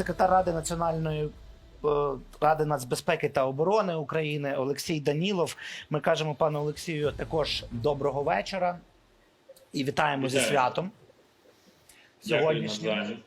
секретар Ради національної. е, Ради нацбезпеки та оборони України Олексій Данілов. Ми кажемо пану Олексію також доброго вечора і вітаємо зі святом. Сьогоднішнім.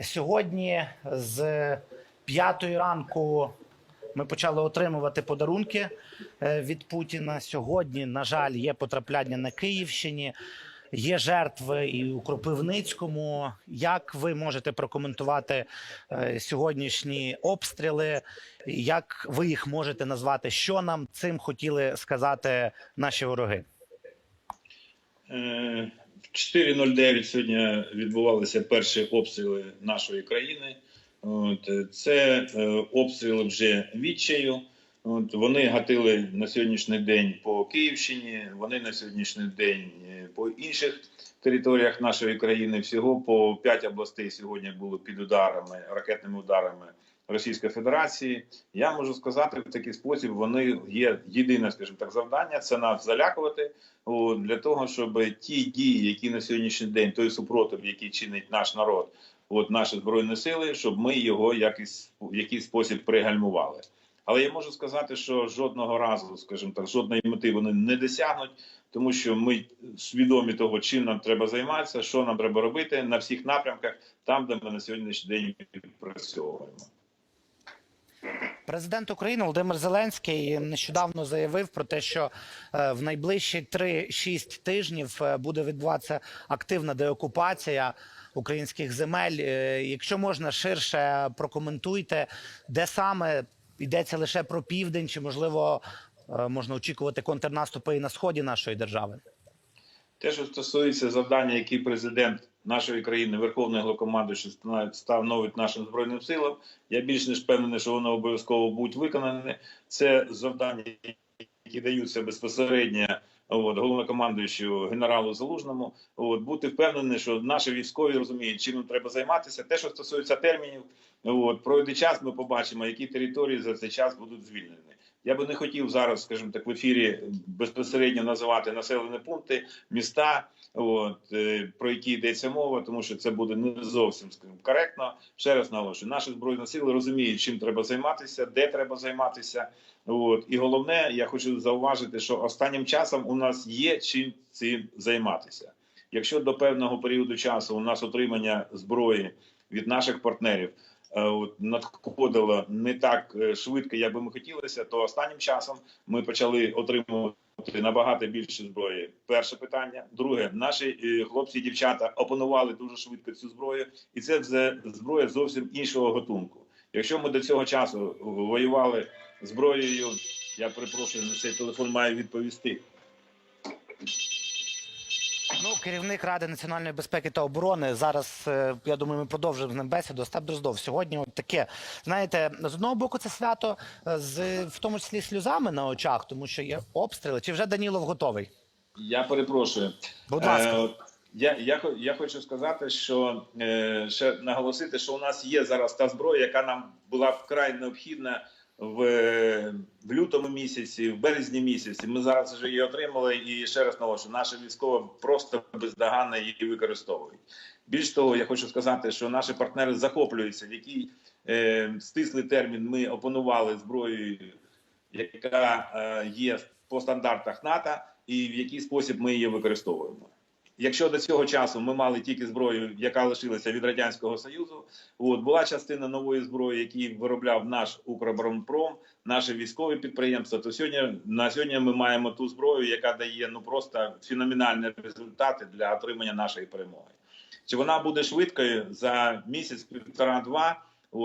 Сьогодні з п'ятої ранку ми почали отримувати подарунки е, від Путіна. Сьогодні, на жаль, є потрапляння на Київщині, є жертви і у Кропивницькому. Як ви можете прокоментувати е, сьогоднішні обстріли? Як ви їх можете назвати? Що нам цим хотіли сказати наші вороги? Е, В 4.09 сьогодні відбувалися перші обстріли нашої країни. Е, це е, обстріли вже відчаю. От, вони гатили на сьогоднішній день по Київщині, вони на сьогоднішній день е, по інших територіях нашої країни. Всього по 5 областей сьогодні були під ударами, ракетними ударами Російської Федерації. Я можу сказати в такий спосіб, вони є єдине, скажімо так, завдання це нас залякувати. От, для того, щоб ті дії, які на сьогоднішній день, той супротив, який чинить наш народ, от наші збройні сили, щоб ми його якось в якийсь спосіб пригальмували. Але я можу сказати, що жодного разу, скажімо так, жодної мети вони не досягнуть, тому що ми свідомі того, чим нам треба займатися, що нам треба робити на всіх напрямках, там, де ми на сьогоднішній день відпрацьовуємо. Президент України Володимир Зеленський нещодавно заявив про те, що е, в найближчі 3-6 тижнів е, буде відбуватися активна деокупація українських земель. Е, Якщо можна ширше прокоментуйте, де саме йдеться лише про південь, чи можливо е, можна очікувати контрнаступи і на сході нашої держави? Те, що стосується завдання, які президент нашої країни, Верховний Головнокомандуючий, став становить нашим збройним силам, я більш ніж впевнений, що воно обов'язково будуть виконані. Це завдання, які даються безпосередньо от, головнокомандуючому генералу Залужному. От, бути впевнені, що наші військові розуміють, чим треба займатися. Те, що стосується термінів, от, пройде час, ми побачимо, які території за цей час будуть звільнені. Я би не хотів зараз, скажімо так, в ефірі безпосередньо називати населені пункти, міста, от, е, про які йдеться мова, тому що це буде не зовсім скажімо, коректно. Ще раз наголошую, наші збройні сили розуміють, чим треба займатися, де треба займатися. От. І головне, я хочу зауважити, що останнім часом у нас є чим цим займатися. Якщо до певного періоду часу у нас отримання зброї від наших партнерів надходило не так е, швидко, як би ми хотілося, то останнім часом ми почали отримувати набагато більше зброї. Перше питання. Друге, наші е, хлопці і дівчата опанували дуже швидко цю зброю, і це зброя зовсім іншого готунку. Якщо ми до цього часу воювали зброєю, я перепрошую, на цей телефон має відповісти. Ну, керівник Ради національної безпеки та оборони зараз. е, Я думаю, ми продовжимо з ним бесіду. Остап Дроздов. Сьогодні от таке. Знаєте, з одного боку, це свято е, з в тому числі сльозами на очах, тому що є обстріли. Чи вже Данілов готовий? Я перепрошую. Будь ласка. Е, я, я, я хочу сказати, що е, ще наголосити, що у нас є зараз та зброя, яка нам була вкрай необхідна в, в лютому місяці, в березні місяці. Ми зараз вже її отримали, і ще раз наголошую, наші військові просто бездоганно її використовують. Більш того, я хочу сказати, що наші партнери захоплюються, в який е, стислий термін ми опанували зброєю, яка е, є по стандартах НАТО, і в який спосіб ми її використовуємо. Якщо до цього часу ми мали тільки зброю, яка лишилася від радянського союзу, от була частина нової зброї, які виробляв наш Укроборонпром, наші військові підприємства. То сьогодні на сьогодні ми маємо ту зброю, яка дає ну просто феноменальні результати для отримання нашої перемоги. Чи вона буде швидкою за місяць, півтора-два?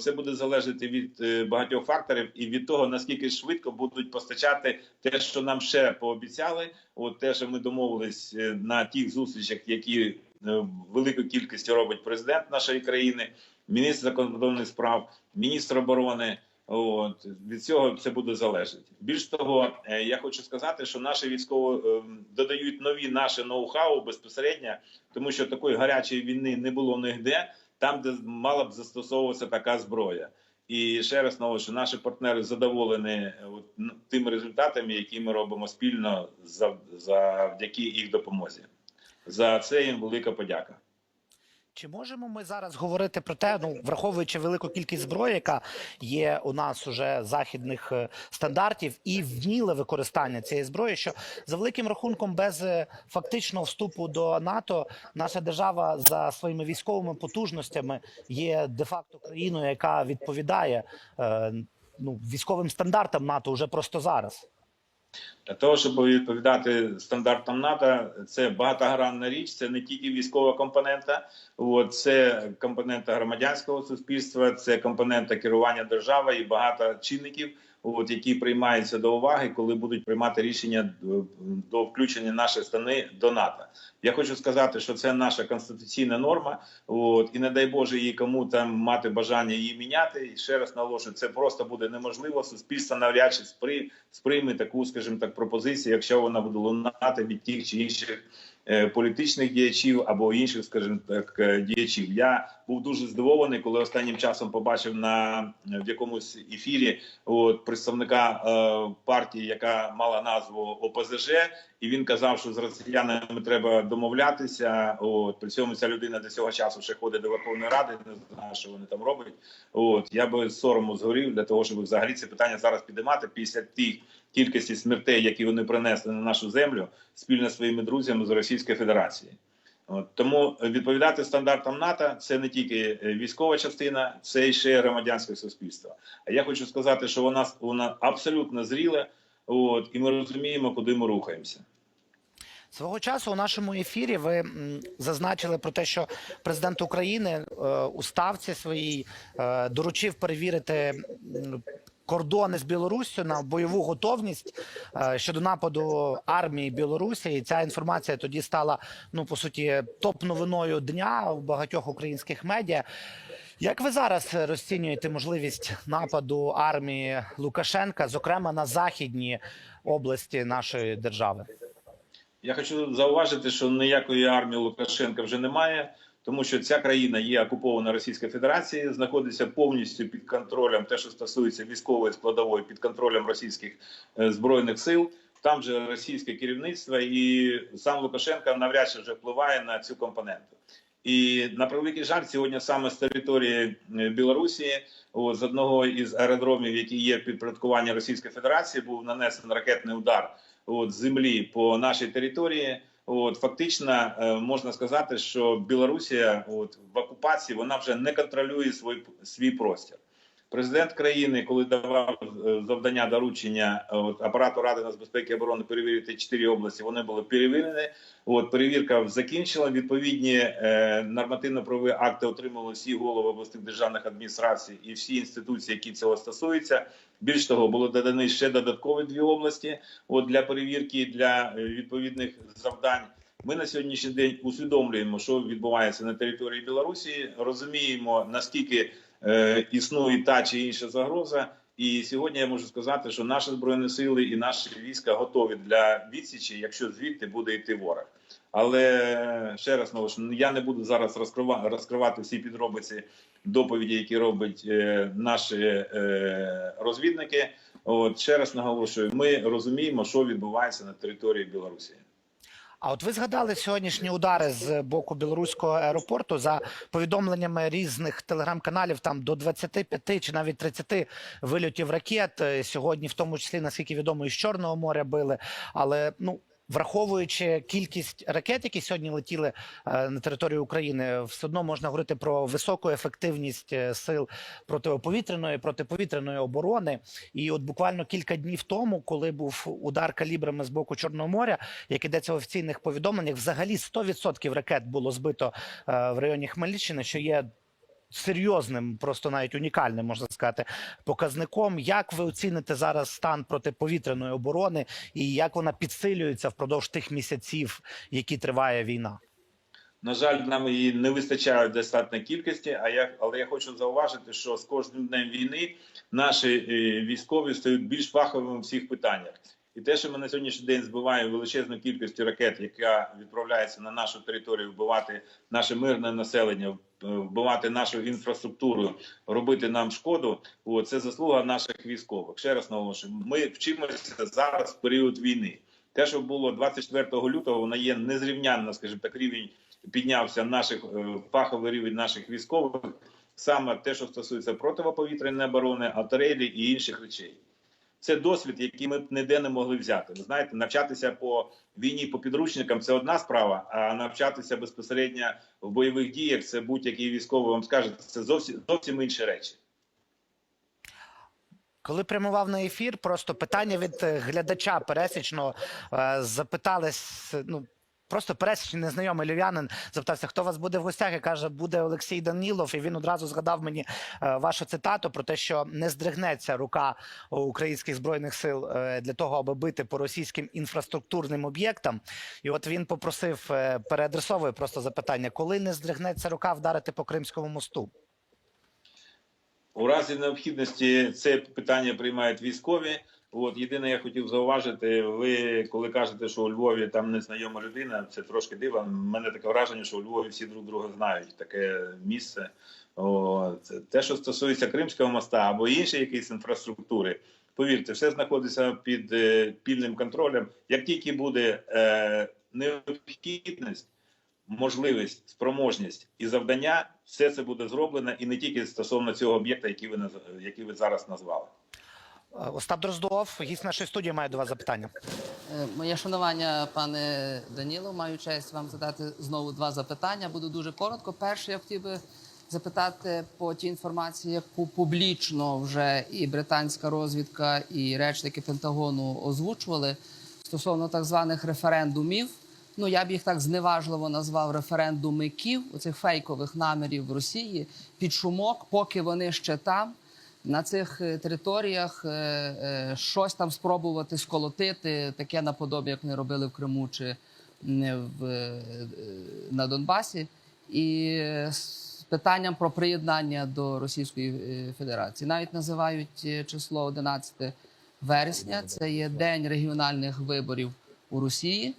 Це буде залежати від е, багатьох факторів і від того наскільки швидко будуть постачати те, що нам ще пообіцяли. От те, що ми домовились е, на тих зустрічах, які е, в великій кількості робить президент нашої країни, міністр закордонних справ, міністр оборони. От від цього це буде залежати. Більш того, я хочу сказати, що наші військові додають нові наші ноу-хау безпосередньо, тому що такої гарячої війни не було нігде, там, де мала б застосовуватися така зброя. І ще раз знову, що наші партнери задоволені е, от, тими результатами, які ми робимо спільно завдяки їх допомозі. За це їм велика подяка. Чи можемо ми зараз говорити про те, ну враховуючи велику кількість зброї, яка є у нас уже західних е, стандартів, і вміле використання цієї зброї, що за великим рахунком, без е, фактичного вступу до НАТО, наша держава за своїми військовими потужностями є де-факто країною, яка відповідає е, ну військовим стандартам НАТО вже просто зараз. Для того, щоб відповідати стандартам НАТО, це багатогранна річ, це не тільки військова компонента, от, це компонента громадянського суспільства, це компонента керування держави і багато чинників, от, які приймаються до уваги, коли будуть приймати рішення до, до включення нашої страни до НАТО. Я хочу сказати, що це наша конституційна норма, от, і не дай Боже її кому там мати бажання її міняти. І ще раз наголошую, це просто буде неможливо. Суспільство навряд чи сприйме таку, скажімо так, пропозицію, якщо вона буде лунати від тих чи інших е, політичних діячів або інших, скажімо так, е, діячів. Я був дуже здивований, коли останнім часом побачив на в якомусь ефірі от представника е, партії, яка мала назву ОПЗЖ, і він казав, що з росіянами треба домовлятися. От при цьому ця людина до цього часу ще ходить до Верховної Ради. Не знаю, що вони там роблять. От я би сорому згорів для того, щоб взагалі це питання зараз підіймати після тих кількості смертей, які вони принесли на нашу землю спільно зі своїми друзями з Російської Федерації. От, тому відповідати стандартам НАТО це не тільки е, військова частина, це і ще громадянське суспільство. А я хочу сказати, що вона вона абсолютно зріла, от і ми розуміємо, куди ми рухаємося. Свого часу у нашому ефірі ви зазначили про те, що президент України е, у ставці своїй е, доручив перевірити кордони з Білоруссю на бойову готовність е, щодо нападу армії Білорусі. І ця інформація тоді стала ну по суті топ-новиною дня у багатьох українських медіа. Як ви зараз розцінюєте можливість нападу армії Лукашенка, зокрема на західні області нашої держави? Я хочу зауважити, що ніякої армії Лукашенка вже немає, тому що ця країна є окупована Російською Федерацією, знаходиться повністю під контролем, те, що стосується військової складової, під контролем російських е, збройних сил. Там же російське керівництво, і сам Лукашенко навряд чи вже впливає на цю компоненту. І на превеликий жаль, сьогодні саме з території е, Білорусі, з одного із аеродромів, які є в Російської Федерації, був нанесений ракетний удар от, землі по нашій території. От фактично е, можна сказати, що Білорусія от в окупації вона вже не контролює свій, свій простір. Президент країни, коли давав е, завдання доручення е, от, апарату ради нацбезпеки і оборони перевірити чотири області, вони були перевірені. От перевірка закінчила. Відповідні е, нормативно-правові акти отримали всі голови обласних державних адміністрацій і всі інституції, які цього стосуються. Більш того, було додані ще додаткові дві області. От для перевірки для е, відповідних завдань. Ми на сьогоднішній день усвідомлюємо, що відбувається на території Білорусі, розуміємо наскільки існує та чи інша загроза. І сьогодні я можу сказати, що наші збройні сили і наші війська готові для відсічі, якщо звідти буде йти ворог. Але ще раз наголошую, я не буду зараз розкривати, розкривати всі підробиці доповіді, які роблять е, наші е, розвідники. От ще раз наголошую, ми розуміємо, що відбувається на території Білорусі. А от ви згадали сьогоднішні удари з боку білоруського аеропорту за повідомленнями різних телеграм-каналів, там до 25 чи навіть 30 вильотів ракет е, сьогодні, в тому числі наскільки відомо, із Чорного моря били. Але ну враховуючи кількість ракет, які сьогодні летіли е, на територію України, все одно можна говорити про високу ефективність е, сил протиповітряної протиповітряної оборони. І от буквально кілька днів тому, коли був удар калібрами з боку Чорного моря, як ідеться в офіційних повідомленнях, взагалі 100% ракет було збито е, в районі Хмельниччини, що є. Серйозним, просто навіть унікальним, можна сказати, показником. Як ви оціните зараз стан протиповітряної оборони і як вона підсилюється впродовж тих місяців, які триває війна? На жаль, нам її не вистачає достатньої кількості. А я але я хочу зауважити, що з кожним днем війни наші е, військові стають більш фаховими в всіх питаннях. І те, що ми на сьогоднішній день збиваємо величезну кількість ракет, яка відправляється на нашу територію, вбивати наше мирне населення, вбивати нашу інфраструктуру, робити нам шкоду. О, це заслуга наших військових. Ще раз наголошую, ми вчимося зараз в період війни. Те, що було 24 лютого, воно є незрівнянно, скажімо так, рівень піднявся наших е, фаховий рівень наших військових, саме те, що стосується протиповітряної оборони, артилерії і інших речей. Це досвід, який ми б ніде не могли взяти. Ви знаєте, навчатися по війні по підручникам це одна справа, а навчатися безпосередньо в бойових діях це будь-який військовий вам скаже, це зовсім зовсім інші речі. Коли прямував на ефір, просто питання від е, глядача пересічного запитались, запитали, ну, просто пересічний незнайомий львів'янин запитався, хто вас буде в гостях, і каже, буде Олексій Данілов. І він одразу згадав мені е, вашу цитату про те, що не здригнеться рука українських збройних сил е, для того, аби бити по російським інфраструктурним об'єктам. І от він попросив е, переадресовує просто запитання: коли не здригнеться рука вдарити по Кримському мосту? У разі необхідності це питання приймають військові. От єдине, я хотів зауважити, ви коли кажете, що у Львові там незнайома людина, це трошки дивно. У мене таке враження, що у Львові всі друг друга знають таке місце. От. Те, що стосується Кримського моста або іншої якоїсь інфраструктури, повірте, все знаходиться під е, пільним контролем. Як тільки буде е, необхідність, можливість, спроможність і завдання, все це буде зроблено, і не тільки стосовно цього об'єкта, який ви який ви зараз назвали. Е, Остап Дроздов, гість нашої студії, має до вас запитання. Е, Моє шанування, пане Даніло, маю честь вам задати знову два запитання. Буду дуже коротко. Перше, я хотів би запитати по тій інформації, яку публічно вже і британська розвідка, і речники Пентагону озвучували стосовно так званих референдумів. Ну я б їх так зневажливо назвав референдумиків, оцих фейкових намірів в Росії під шумок, поки вони ще там на цих е, територіях е, е, щось там спробувати сколотити, таке наподобі, як вони робили в Криму чи в, на Донбасі, і з питанням про приєднання до Російської Федерації. Навіть називають число 11 вересня. Це є день регіональних виборів у Росії.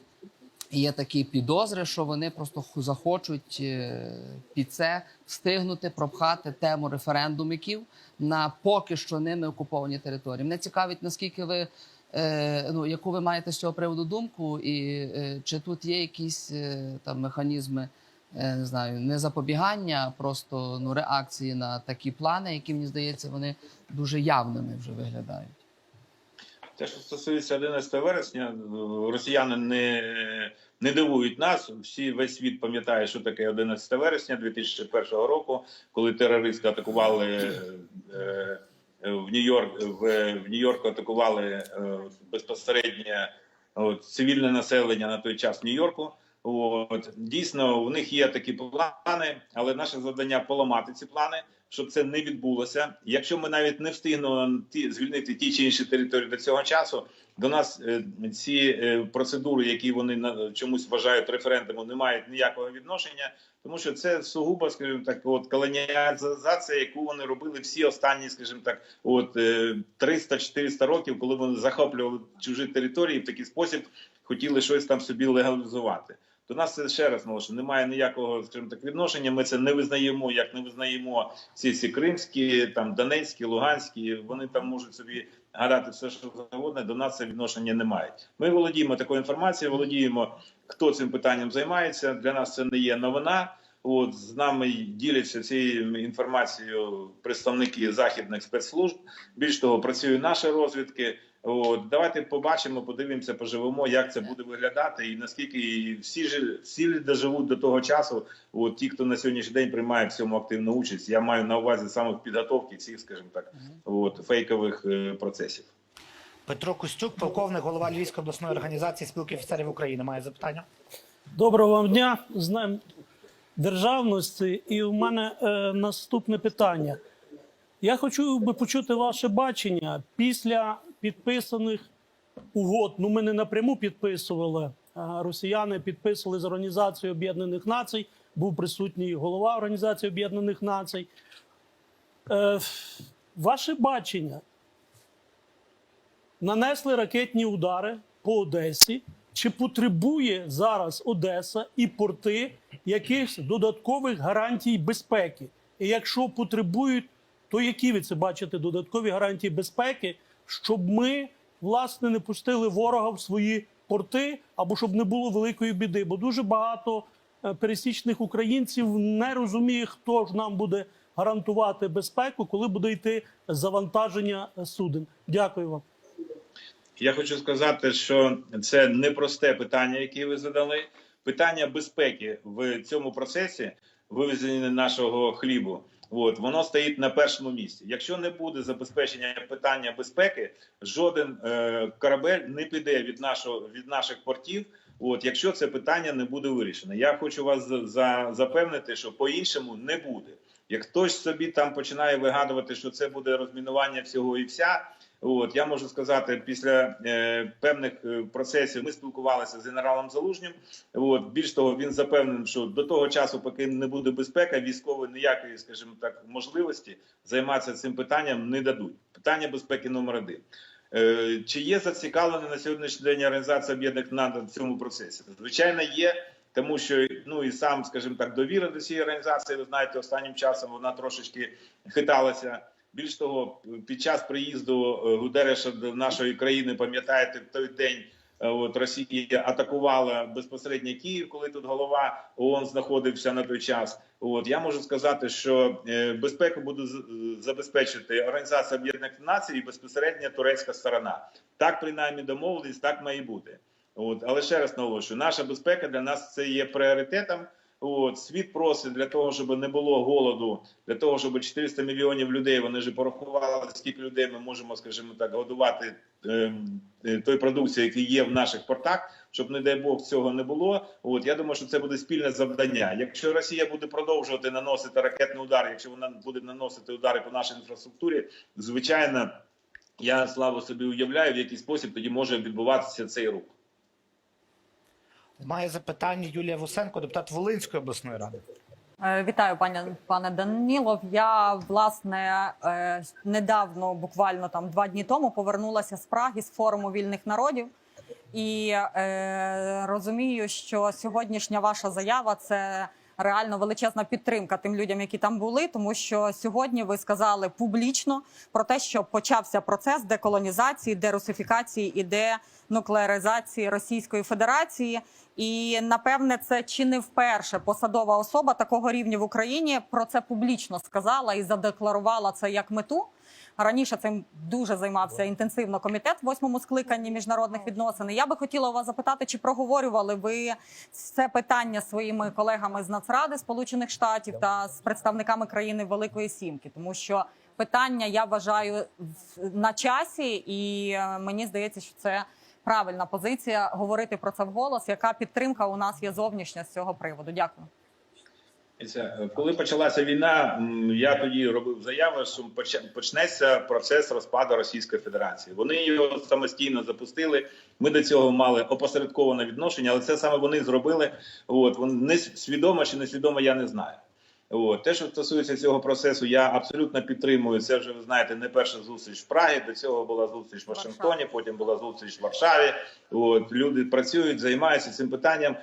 Є такі підозри, що вони просто захочуть е, під це встигнути пропхати тему референдумиків на поки що ними окуповані території. Мене цікавить, наскільки ви е, ну яку ви маєте з цього приводу думку, і е, чи тут є якісь там механізми, не знаю, не запобігання, а просто ну реакції на такі плани, які мені здається, вони дуже явними вже виглядають. Те, що стосується 11 вересня, росіяни не, не дивують нас. Всі весь світ пам'ятає, що таке 11 вересня 2001 року, коли терористи атакували е, е, в Нью-Йорк в, в Нью-Йорку атакували е, безпосередньо от, цивільне населення на той час в Нью-Йорку. От дійсно, у них є такі плани, але наше завдання поламати ці плани, щоб це не відбулося. Якщо ми навіть не встигнемо ті звільнити ті чи інші території до цього часу, до нас е, ці е, процедури, які вони чомусь вважають референдумом, не мають ніякого відношення, тому що це сугубо, скажімо так, от колоніалізація, яку вони робили всі останні, скажімо так, от е, 300-400 років, коли вони захоплювали чужі території в такий спосіб, хотіли щось там собі легалізувати. До нас це ще раз наголошую, немає ніякого скажімо так відношення. Ми це не визнаємо, як не визнаємо ці всі кримські, там Донецькі, Луганські. Вони там можуть собі гадати все, що завгодно. До нас це відношення немає. Ми володіємо такою інформацією, володіємо, хто цим питанням займається. Для нас це не є новина. От з нами діляться цією інформацією представники західних спецслужб. Більш того, працює наша розвідки. От давайте побачимо, подивимося, поживемо, як це буде виглядати, і наскільки всі ж всі доживуть до того часу. От ті, хто на сьогоднішній день приймає в цьому активну участь, я маю на увазі саме в підготовці цих, скажімо так, от фейкових е, процесів. Петро Костюк, полковник, голова Львівської обласної організації спілки офіцерів України, має запитання. Доброго вам дня. З Днем державності. І в мене е, наступне питання. Я хочу би почути ваше бачення після підписаних угод. Ну, ми не напряму підписували. Росіяни підписували з Організацією Об'єднаних Націй. Був присутній голова Організації Об'єднаних Націй. Е, ваше бачення нанесли ракетні удари по Одесі. Чи потребує зараз Одеса і порти якихось додаткових гарантій безпеки? І якщо потребують, то які ви це бачите додаткові гарантії безпеки, щоб ми власне не пустили ворога в свої порти, або щоб не було великої біди? Бо дуже багато е, пересічних українців не розуміє, хто ж нам буде гарантувати безпеку, коли буде йти завантаження суден. Дякую вам. Я хочу сказати, що це непросте питання, яке ви задали. Питання безпеки в цьому процесі вивезення нашого хлібу. От воно стоїть на першому місці. Якщо не буде забезпечення питання безпеки, жоден е, корабель не піде від нашого від наших портів. От якщо це питання не буде вирішено, я хочу вас за, за, запевнити, що по-іншому не буде. Як хтось собі там починає вигадувати, що це буде розмінування всього і вся. От я можу сказати, після е, певних е, процесів ми спілкувалися з генералом Залужнім. От більш того, він запевнений, що до того часу, поки не буде безпека, військові ніякої, скажімо так, можливості займатися цим питанням не дадуть. Питання безпеки номер один. Е, Чи є зацікавлені на сьогоднішній день Організація Об'єднаних Націй в цьому процесі? Звичайно, є. Тому що ну і сам, скажімо так, довіра до цієї організації, ви знаєте, останнім часом вона трошечки хиталася. Більш того, під час приїзду е, Гудереша до нашої країни, пам'ятаєте, в той день е, от Росія атакувала безпосередньо Київ, коли тут голова ООН знаходився на той час. От я можу сказати, що е, безпеку буде забезпечити Організація Об'єднаних Націй і безпосередньо турецька сторона. Так принаймні домовились, так має бути. От, але ще раз наголошую, наша безпека для нас це є пріоритетом. От світ просить для того, щоб не було голоду, для того, щоб 400 мільйонів людей вони ж порахували, скільки людей ми можемо, скажімо так, годувати ем, е, той продукції, який є в наших портах, щоб не дай Бог цього не було. От я думаю, що це буде спільне завдання. Якщо Росія буде продовжувати наносити ракетний удар, якщо вона буде наносити удари по нашій інфраструктурі, звичайно, я слабо собі уявляю, в який спосіб тоді може відбуватися цей рух. Має запитання Юлія Вусенко, депутат Волинської обласної ради. Е, Вітаю, пане пане Данілов. Я власне е, недавно, буквально там два дні тому, повернулася з Праги з форуму вільних народів і е, розумію, що сьогоднішня ваша заява це реально величезна підтримка тим людям, які там були, тому що сьогодні ви сказали публічно про те, що почався процес деколонізації, дерусифікації і денуклеаризації Російської Федерації. І напевне, це чи не вперше посадова особа такого рівня в Україні про це публічно сказала і задекларувала це як мету. Раніше цим дуже займався інтенсивно комітет в восьмому скликанні міжнародних відносин. І Я би хотіла у вас запитати, чи проговорювали ви це питання своїми колегами з Нацради Сполучених Штатів та з представниками країни Великої Сімки, тому що питання я вважаю на часі, і е, мені здається, що це правильна позиція говорити про це вголос. Яка підтримка у нас є зовнішня з цього приводу? Дякую. Дивіться, Коли почалася війна, я тоді робив заяву, що поч- почнеться процес розпаду Російської Федерації. Вони його самостійно запустили. Ми до цього мали опосередковане відношення, але це саме вони зробили. От вони не свідомо чи несвідомо, я не знаю. От те, що стосується цього процесу, я абсолютно підтримую. Це вже ви знаєте, не перша зустріч в Прагі. До цього була зустріч в Вашингтоні, потім була зустріч в Варшаві. От люди працюють, займаються цим питанням.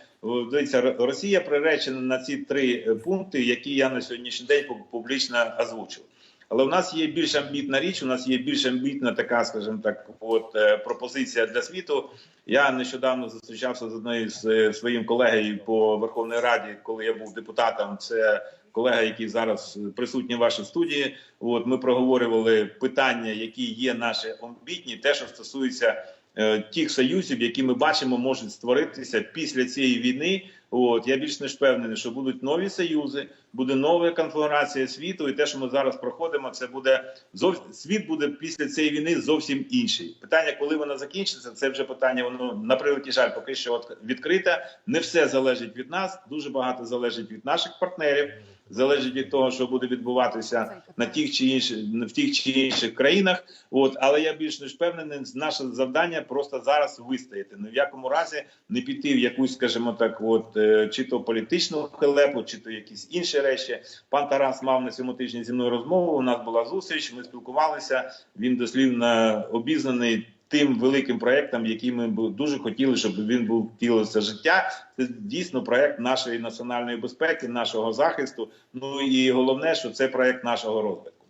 Дивіться, Росія приречена на ці три е, пункти, які я на сьогоднішній день пу- публічно озвучив. Але у нас є більш амбітна річ. У нас є більш амбітна така, скажімо так, от е, пропозиція для світу. Я нещодавно зустрічався з одною з е, своїм колегою по Верховній Раді, коли я був депутатом. Це колега, який зараз присутній в вашій студії. От ми проговорювали питання, які є наші амбітні, те, що стосується е, тих союзів, які ми бачимо, можуть створитися після цієї війни. От я більш ніж впевнений, що будуть нові союзи, буде нова конфігурація світу, і те, що ми зараз проходимо, це буде зов... світ буде після цієї війни зовсім інший. Питання, коли вона закінчиться, це вже питання. Воно на превеликий жаль, поки що відкрите. Не все залежить від нас. Дуже багато залежить від наших партнерів. Залежить від того, що буде відбуватися на тих чи інших в тих чи інших країнах. От але я більш ніж впевнений, наше завдання просто зараз вистояти. Ні в якому разі не піти в якусь, скажімо так, от чи то політичну халепу, чи то якісь інші речі. Пан Тарас мав на цьому тижні зі мною розмову. У нас була зустріч. Ми спілкувалися. Він дослівно обізнаний. Тим великим проектом, який ми дуже хотіли, щоб він був втілився життя, це дійсно проект нашої національної безпеки, нашого захисту. Ну і головне, що це проект нашого розвитку.